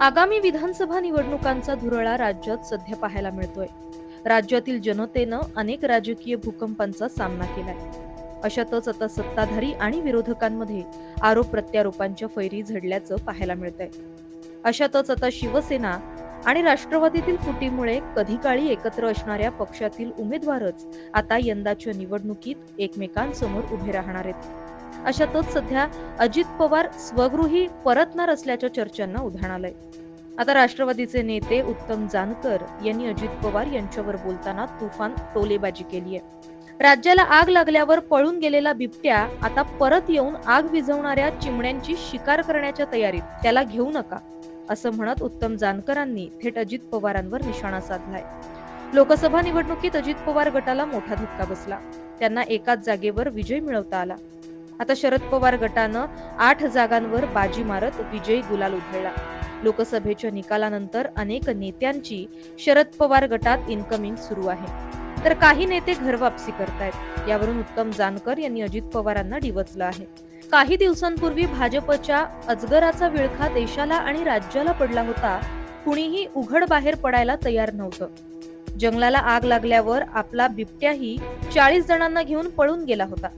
आगामी विधानसभा निवडणुकांचा धुरळा राज्यात सध्या पाहायला मिळतोय. राज्यातील जनतेनं अनेक राजकीय भूकंपांचा सामना केलाय. अशातच आता सत्ताधारी आणि विरोधकांमध्ये आरोप प्रत्यारोपांच्या फैरी झडल्याचं पाहायला मिळतंय. अशातच आता शिवसेना आणि राष्ट्रवादीतील फुटीमुळे कधी काळी एकत्र असणाऱ्या पक्षातील उमेदवारच आता यंदाच्या निवडणुकीत एकमेकांसमोर उभे राहणार आहेत. अशातच सध्या अजित पवार स्वगृही परतणार असल्याच्या चर्चांना उधाण आलंय. आता राष्ट्रवादीचे नेते उत्तम जानकर यांनी अजित पवार यांच्यावर बोलताना तुफान टोलेबाजी केली आहे राज्याला आग लागल्यावर पळून गेलेला बिबट्या आता परत येऊन आग विझवणाऱ्या चिमण्यांची शिकार करण्याच्या तयारीत त्याला घेऊ नका असं म्हणत उत्तम जानकरांनी थेट अजित पवारांवर निशाणा साधलाय. लोकसभा निवडणुकीत अजित पवार गटाला मोठा धक्का बसला. त्यांना एकाच जागेवर विजय मिळवता आला. आता शरद पवार गटानं आठ जागांवर बाजी मारत विजयी गुलाल उधळला. लोकसभेच्या निकालानंतर अनेक नेत्यांची शरद पवार गटात इनकमिंग सुरू आहे. तर काही नेते घरवापसी करतायत. यावरून उत्तम जानकर यांनी अजित पवारांना डिवचलं आहे. काही दिवसांपूर्वी भाजपच्या अजगराचा विळखा देशाला आणि राज्याला पडला होता. कुणीही उघड बाहेर पडायला तयार नव्हतं. जंगलाला आग लागल्यावर आपला बिबट्याही चाळीस जणांना घेऊन पळून गेला होता.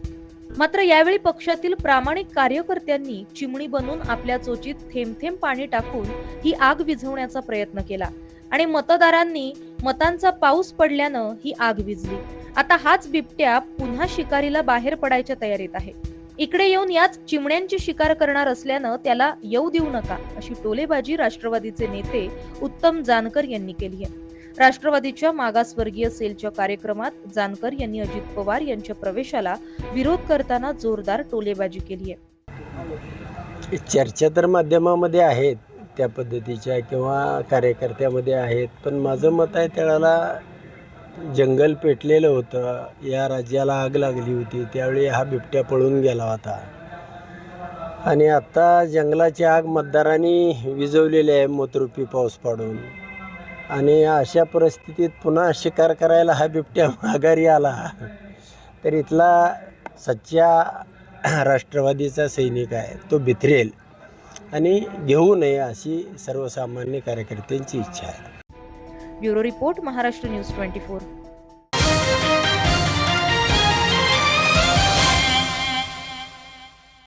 मात्र यावेळी पक्षातील प्रामाणिक कार्यकर्त्यांनी चिमणी बनून आपल्या चोचीत थेंब थेंब पाणी टाकून ही आग विझवण्याचा प्रयत्न केला आणि मतदारांनी मतांचा पाऊस पडल्यानं ही आग विझली. आता हाच बिबट्या पुन्हा शिकारीला बाहेर पडायच्या तयारीत आहे. इकडे येऊन याच चिमण्यांची शिकार करणार असल्यानं त्याला येऊ देऊ नका अशी टोलेबाजी राष्ट्रवादीचे नेते उत्तम जानकर यांनी केली आहे. राष्ट्रवादीच्या मागासवर्गीय सेलच्या कार्यक्रमात जानकर यांनी अजित पवार यांच्या प्रवेशाला विरोध करताना जोरदार टोलेबाजी केली आहे. चर्चा तर माध्यमामध्ये आहेत त्या पद्धतीच्या किंवा कार्यकर्त्यामध्ये आहेत पण माझं मत आहे त्यावेळेला जंगल पेटलेलं होतं. या राज्याला आग लागली होती त्यावेळी हा बिबट्या पळून गेला होता. आणि आत्ता जंगलाची आग मतदारांनी विजवलेली आहे मतरूपी पाऊस पाडून. आणि अशा परिस्थितीत पुन्हा शिकार करायला हा बिबट्या माघारी आला. तर इथला सच्चा राष्ट्रवादीचा सैनिक आहे तो बिथरेल. आणि घेऊ नये अशी सर्वसामान्य कार्यकर्त्यांची इच्छा आहे. Bureau report Maharashtra news twenty four.